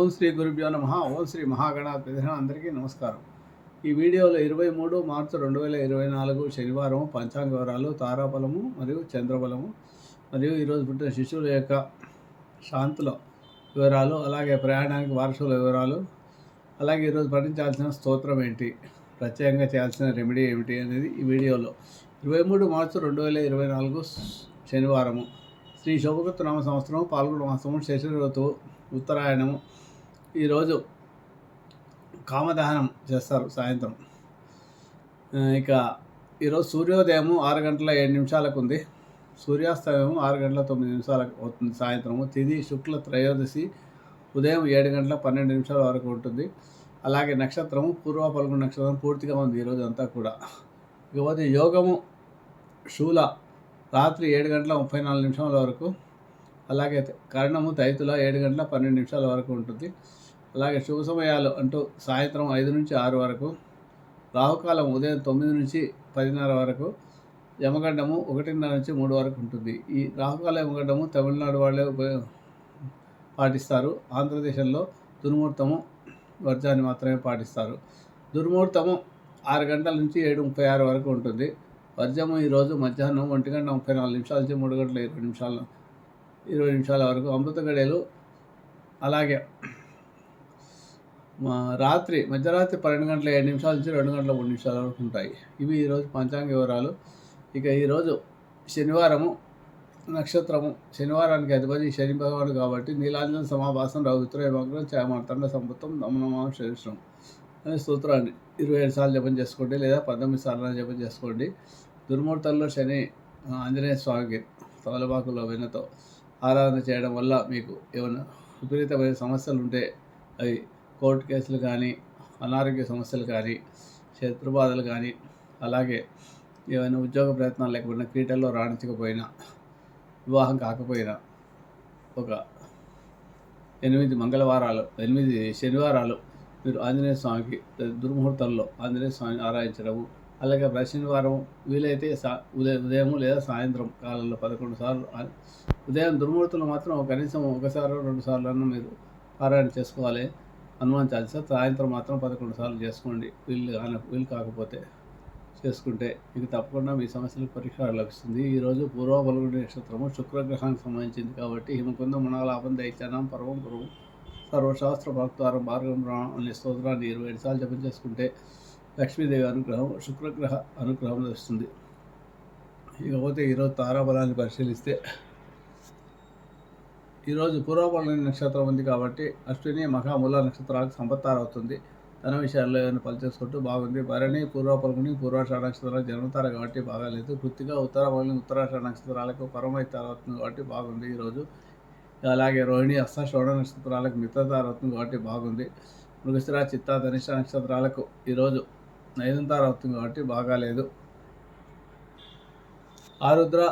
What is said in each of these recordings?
ఓం శ్రీ గురుభ్యో నమ. ఓం శ్రీ మహాగణాధిపతి అందరికీ నమస్కారం. ఈ వీడియోలో ఇరవై మూడు మార్చి రెండు వేల ఇరవై నాలుగు శనివారం పంచాంగ వివరాలు తారాబలము మరియు చంద్రబలము మరియు ఈరోజు పుట్టిన శిశువుల యొక్క శాంతుల వివరాలు అలాగే ప్రయాణానికి వారసుల వివరాలు అలాగే ఈరోజు పఠించాల్సిన స్తోత్రం ఏంటి ప్రత్యేకంగా చేయాల్సిన రెమెడీ ఏమిటి అనేది ఈ వీడియోలో. ఇరవై మూడు మార్చి రెండు వేల ఇరవై నాలుగు శనివారము. శ్రీ శోభకృత నామ సంవత్సరం పాల్గొన మాసము శశి ఋతువు ఉత్తరాయణము. ఈరోజు కామదహనం చేస్తారు సాయంత్రం. ఇక ఈరోజు సూర్యోదయము ఆరు గంటల ఏడు నిమిషాలకు ఉంది. సూర్యాస్తమయము ఆరు గంటల తొమ్మిది నిమిషాలకు అవుతుంది సాయంత్రము. తిది శుక్ల త్రయోదశి ఉదయం ఏడు గంటల పన్నెండు నిమిషాల వరకు ఉంటుంది. అలాగే నక్షత్రము పూర్వ పలుగు నక్షత్రం పూర్తిగా ఉంది ఈరోజు అంతా కూడా. ఇకపోతే యోగము శూల రాత్రి ఏడు గంటల ముప్పై నాలుగు నిమిషాల వరకు అలాగే కరణము తైతుల ఏడు గంటల పన్నెండు నిమిషాల వరకు ఉంటుంది. అలాగే శుభ సమయాలు అంటూ సాయంత్రం ఐదు నుంచి ఆరు వరకు రాహుకాలం ఉదయం తొమ్మిది నుంచి పదిన్నర వరకు యమగండము ఒకటిన్నర నుంచి మూడు వరకు ఉంటుంది. ఈ రాహుకాల యమగండము తమిళనాడు వాళ్ళే పాటిస్తారు. ఆంధ్రదేశంలో దుర్ముహూర్తము వర్జాన్ని మాత్రమే పాటిస్తారు. దుర్ముహూర్తము ఆరు గంటల నుంచి ఏడు ముప్పై ఆరు వరకు ఉంటుంది. వర్జము ఈరోజు మధ్యాహ్నం ఒంటి గంట ముప్పై నాలుగు నిమిషాల నుంచి మూడు గంటల ఇరవై నిమిషాలు ఇరవై నిమిషాల వరకు అమృత గడియలు అలాగే మా రాత్రి మధ్యరాత్రి పన్నెండు గంటల ఏడు నిమిషాల నుంచి రెండు గంటల మూడు నిమిషాల వరకు ఉంటాయి. ఇవి ఈరోజు పంచాంగ వివరాలు. ఇక ఈరోజు శనివారము నక్షత్రము శనివారానికి అధిపతి శని భగవానుడు కాబట్టి నీలాంజన సమాభాసం రవిత్ర ఏమాగ్రం చాయమార్తండ సంపుతం దమనమాం శరీరం అనే సూత్రాన్ని ఇరవై ఏడు సార్లు జపం చేసుకోండి లేదా పంతొమ్మిది సార్లు జపం చేసుకోండి. దుర్మూర్తల్లో శని ఆంజనేయ స్వామికి తమలపాకులో వెన్నతో ఆరాధన చేయడం వల్ల మీకు ఏమైనా విపరీతమైన సమస్యలు ఉంటే అవి కోర్టు కేసులు కానీ అనారోగ్య సమస్యలు కానీ శత్రుబాధలు కానీ అలాగే ఏమైనా ఉద్యోగ ప్రయత్నాలు లేకపోయినా క్రీడల్లో రాణించకపోయినా వివాహం కాకపోయినా ఒక ఎనిమిది మంగళవారాలు ఎనిమిది శనివారాలు మీరు ఆంజనేయ స్వామికి దుర్ముహూర్తంలో ఆంజనేయ స్వామిని ఆరాధించడము అలాగే ప్రతి వీలైతే సా ఉదయం ఉదయం లేదా సాయంత్రం కాలంలో పదకొండు సార్లు ఉదయం దుర్మూర్తులు మాత్రం కనీసం ఒకసారి రెండు సార్లు అన్న మీరు పారాయణ చేసుకోవాలి. హనుమాన్ సార్ సాయంత్రం మాత్రం పదకొండు సార్లు చేసుకోండి. వీళ్ళు కాన వీలు కాకపోతే చేసుకుంటే మీకు తప్పకుండా మీ సమస్యలకు పరిష్కారం లభిస్తుంది. ఈరోజు పూర్వ పలుగుడి నక్షత్రము శుక్రగ్రహానికి సంబంధించింది కాబట్టి హిమకుంద మనాలాపం దైత్యానం పర్వం పురుగు సర్వశాస్త్ర భక్తారం భార్గం అనే స్తోత్రాన్ని ఇరవై ఐదు సార్లు జపం చేసుకుంటే లక్ష్మీదేవి అనుగ్రహం శుక్రగ్రహ అనుగ్రహం లభిస్తుంది. ఇకపోతే ఈరోజు తారాబలాన్ని పరిశీలిస్తే ఈరోజు పూర్వపల్లి నక్షత్రం ఉంది కాబట్టి అశ్విని మహామూల నక్షత్రాలకు సంపత్తార అవుతుంది ధన విషయాల్లో ఏమైనా పని చేసుకుంటూ బాగుంది. భరణి పూర్వపల్గుని పూర్వాషాఢ నక్షత్రాలు జన్మతార కాబట్టి బాగాలేదు. పూర్తిగా ఉత్తరపల్లి ఉత్తరాషాఢ నక్షత్రాలకు పరమైతార అవుతుంది కాబట్టి బాగుంది ఈరోజు. అలాగే రోహిణి హస్త శ్రవణ నక్షత్రాలకు మిత్రతార అవుతుంది కాబట్టి బాగుంది. మృగశిర చిత్త ధనిష్ట నక్షత్రాలకు ఈరోజు నైదంతార అవుతుంది కాబట్టి బాగాలేదు. ఆరుద్ర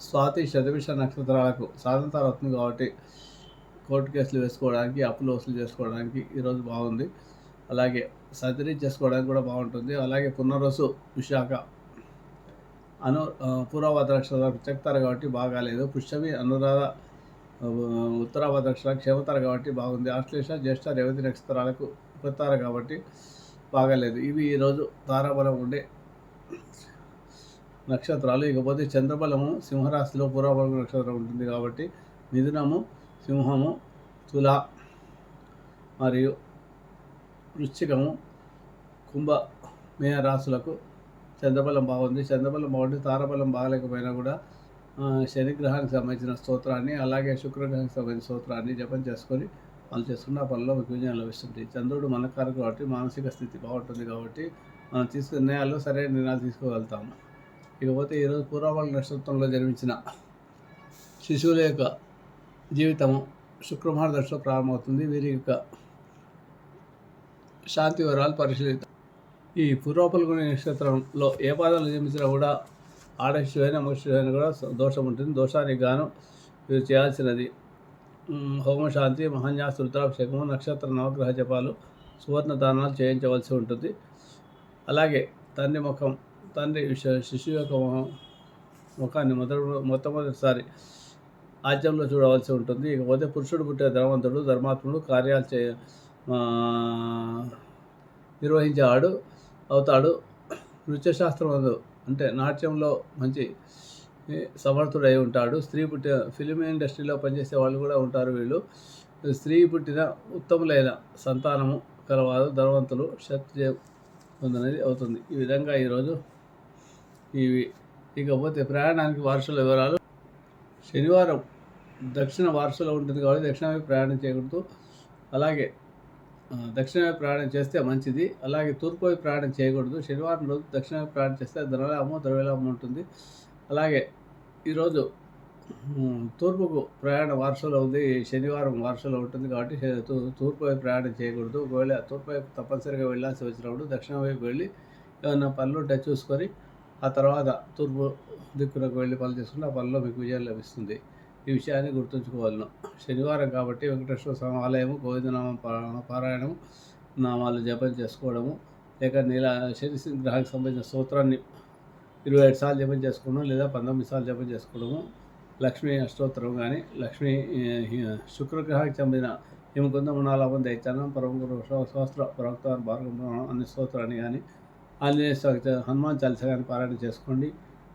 స్వాతి శతభిష నక్షత్రాలకు సాధంతార అవుతుంది కాబట్టి కోర్టు కేసులు వేసుకోవడానికి అప్పులు వసూలు చేసుకోవడానికి ఈరోజు బాగుంది. అలాగే సర్జరీ చేసుకోవడానికి కూడా బాగుంటుంది. అలాగే పునరసు విశాఖ అను ఆ, పూర్వభద్ర కాబట్టి బాగాలేదు. పుష్యమి అనురాధ ఆ, క్షేమతారు కాబట్టి బాగుంది. ఆశ్లేష జ్యేష్ఠ రేవతి నక్షత్రాలకు ఉపతారు కాబట్టి బాగాలేదు. ఇవి ఈరోజు తారాబలం ఉండే నక్షత్రాలు. ఇకపోతే చంద్రబలము సింహరాశిలో పూర్వభాగ నక్షత్రం ఉంటుంది కాబట్టి మిథునము సింహము తుల మరియు వృశ్చికము కుంభ మేయ రాశులకు చంద్రబలం బాగుంది. చంద్రబలం బాగుంది తారాబలం బాగలేకపోయినా కూడా శనిగ్రహానికి సంబంధించిన స్తోత్రాన్ని అలాగే శుక్రగ్రహానికి సంబంధించిన స్తోత్రాన్ని జపం చేసుకొని వాళ్ళు చేసుకున్న పనిలో మీకు విజయం లభిస్తుంది చంద్రుడు మనకారు కాబట్టి మానసిక స్థితి బాగుంటుంది కాబట్టి మనం తీసుకునే నిర్ణయాల్లో సరైన నిర్ణయాలు తీసుకోగలుగుతాము ఇకపోతే ఈరోజు పూర్వపాల నక్షత్రంలో జన్మించిన శిశువుల యొక్క జీవితము శుక్రవార దశలో ప్రారంభమవుతుంది. వీరి యొక్క శాంతి వివరాలు పరిశీలిద్దాం. ఈ పూర్వపల్గొని నక్షత్రంలో ఏ పాదాలు జన్మించినా కూడా ఆడశివైన మగశివైన కూడా దోషం ఉంటుంది. దోషానికి గాను వీరు చేయాల్సినది హోమశాంతి మహాన్యాస రుద్రాభిషేకము నక్షత్ర నవగ్రహ జపాలు సువర్ణ దానాలు చేయించవలసి ఉంటుంది. అలాగే తండ్రి ముఖం తండ్రి శిశువు యొక్క ముఖం ముఖాన్ని మొదటి మొట్టమొదటిసారి ఆజ్యంలో చూడవలసి ఉంటుంది. ఇకపోతే పురుషుడు పుట్టే ధనవంతుడు ధర్మాత్ముడు కార్యాలు చే నిర్వహించేవాడు అవుతాడు. నృత్యశాస్త్రం అందు అంటే నాట్యంలో మంచి సమర్థుడై ఉంటాడు. స్త్రీ పుట్టిన ఫిలిం ఇండస్ట్రీలో పనిచేసే వాళ్ళు కూడా ఉంటారు వీళ్ళు. స్త్రీ పుట్టిన ఉత్తములైన సంతానము కలవారు ధనవంతులు శక్తి పొందనేది అవుతుంది. ఈ విధంగా ఈరోజు ఇవి. ఇకపోతే ప్రయాణానికి వారసుల వివరాలు. శనివారం దక్షిణ వారసులో ఉంటుంది కాబట్టి దక్షిణమే ప్రయాణం చేయకూడదు. అలాగే దక్షిణమే దక్షిణ ప్రయాణం చేస్తే మంచిది. అలాగే తూర్పు ప్రయాణం చేయకూడదు. శనివారం రోజు దక్షిణ ప్రయాణం చేస్తే ధనలాభము ద్రవ్యలాభం ఉంటుంది. అలాగే ఈరోజు తూర్పుకు ప్రయాణ వారసులో ఉంది. శనివారం వారసులో ఉంటుంది కాబట్టి తూ- తూర్పు వైపు ప్రయాణం చేయకూడదు. ఒకవేళ తూర్పు వైపు తప్పనిసరిగా వెళ్ళాల్సి వచ్చినప్పుడు దక్షిణ వైపు వెళ్ళి ఏమైనా పనులు ఉంటే చూసుకొని ఆ తర్వాత తూర్పు దిక్కునకు వెళ్ళి పనులు చేసుకుంటే ఆ పనిలో మీకు విజయం లభిస్తుంది. ఈ విషయాన్ని గుర్తుంచుకోవాలను. శనివారం కాబట్టి వెంకటేశ్వర స్వామి ఆలయము గోవిందనామ పారాయణము నామాలు జపం చేసుకోవడము లేక నీల శని గ్రహానికి సంబంధించిన సూత్రాన్ని ఇరవై ఐదు సార్లు జపం చేసుకోవడం లేదా పంతొమ్మిది సార్లు జపం చేసుకోవడము లక్ష్మీ అష్టోత్తరం కానీ లక్ష్మీ శుక్రగ్రహానికి చెందిన హిమకుంద మృణాలాభం దైత్యానం పరమ శాస్త్ర ప్రవక్త భార్గవ అన్ని స్తోత్రాన్ని కానీ ఆంజనేయ స్వామి హనుమాన్ చాలీస కానీ పారాయణ చేసుకోండి.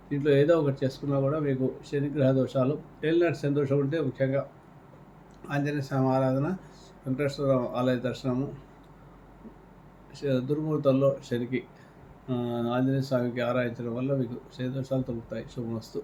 దీంట్లో ఏదో ఒకటి చేసుకున్నా కూడా మీకు శనిగ్రహ దోషాలు ఏలినాటి శని దోషం ఉంటే ముఖ్యంగా ఆంజనేయ స్వామి ఆరాధన వెంకటేశ్వర ఆలయ దర్శనము శ- దుర్ముహూర్తంలో శనికి ఆంజనేయ స్వామికి ఆరాధించడం వల్ల మీకు శని తొలుగుతాయి. శుభమస్తు.